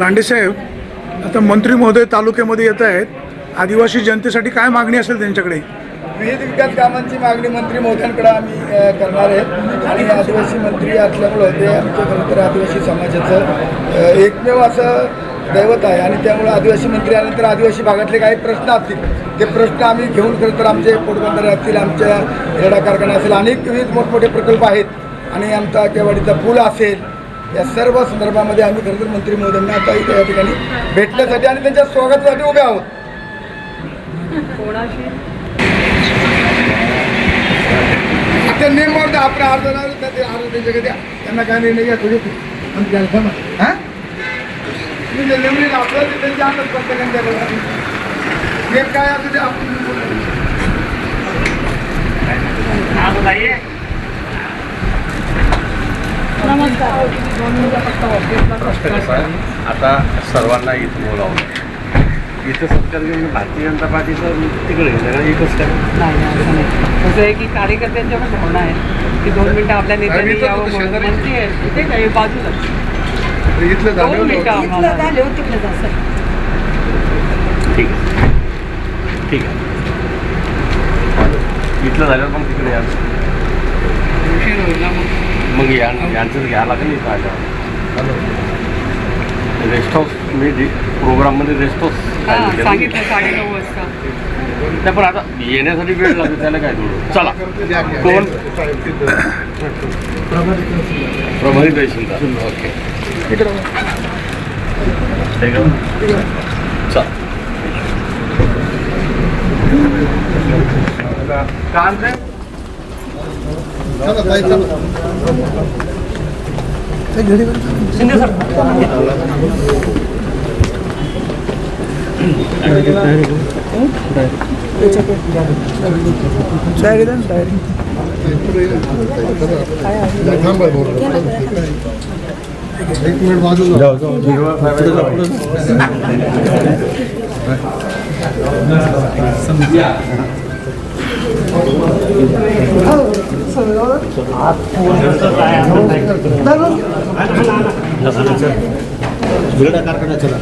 लांडेसाहेब आता मंत्री महोदय तालुक्यामध्ये येत आहेत. आदिवासी जनतेसाठी काय मागणी असेल त्यांच्याकडे? विविध विकास कामांची मागणी मंत्री महोदयांकडे आम्ही करणार आहेत आणि आदिवासी मंत्री असल्यामुळं ते आमच्या खरंतर आदिवासी समाजाचं एकमेव असं दैवत आहे. आणि त्यामुळं आदिवासी मंत्री आल्यानंतर आदिवासी भागातले काही प्रश्न असतील ते प्रश्न आम्ही घेऊन खरं तर आमचे पोटबंधारे असतील आमच्या रेडा कारखाना असेल अनेक विविध मोठमोठे प्रकल्प आहेत. आणि आमचा केवाडीचा पूल असेल या सर्व संदर्भामध्ये आम्ही खरं तर मंत्री महोदयांना आता इथे या ठिकाणी भेटण्यासाठी आणि त्यांच्या स्वागतासाठी उभे आहोत. आता नेमवर आपण अर्ज अर्ज त्यांच्याकडे द्या त्यांना काय निर्णय घ्या द्यायला थांबा हां? तुम्ही जे नेमलेलं आपलं ते त्यांच्या हातात नेम काय असं ते आपण कसा आहे आता सर्वांना इथं बोलावलं. इथं सत्कार घेऊन भारतीय जनता पार्टीचं तिकडे सगळं एकच काय? नाही असं नाही. कसं आहे की कार्यकर्त्यांच्या पण भावना आहेत की दोन मिनिटं आपल्या नेत्यांनी इथं यावं म्हणून. शेजारी. आहे. इथे काय बाजूला. इथलं दोन झालं मिनिटं आम्हाला. ठीक आहे. ठीक आहे. इथलं झाल्यावर मग तिकडे या. उशीर होईल ना मग या यांचं घ्यावं लागेल इथं आल्यावर. रेस्ट हाऊस मी प्रोग्राममध्ये रेस्ट हाऊस सांगितलं साडे नऊ वाजता. नाही पण आता येण्यासाठी वेळ लागतो त्याला काय थोडं चला. कोण? प्रभारी जयशंकर ओके. डायरी डायरी एक मिनिट बाजूला. servidores. Sebenarnya karena jalan.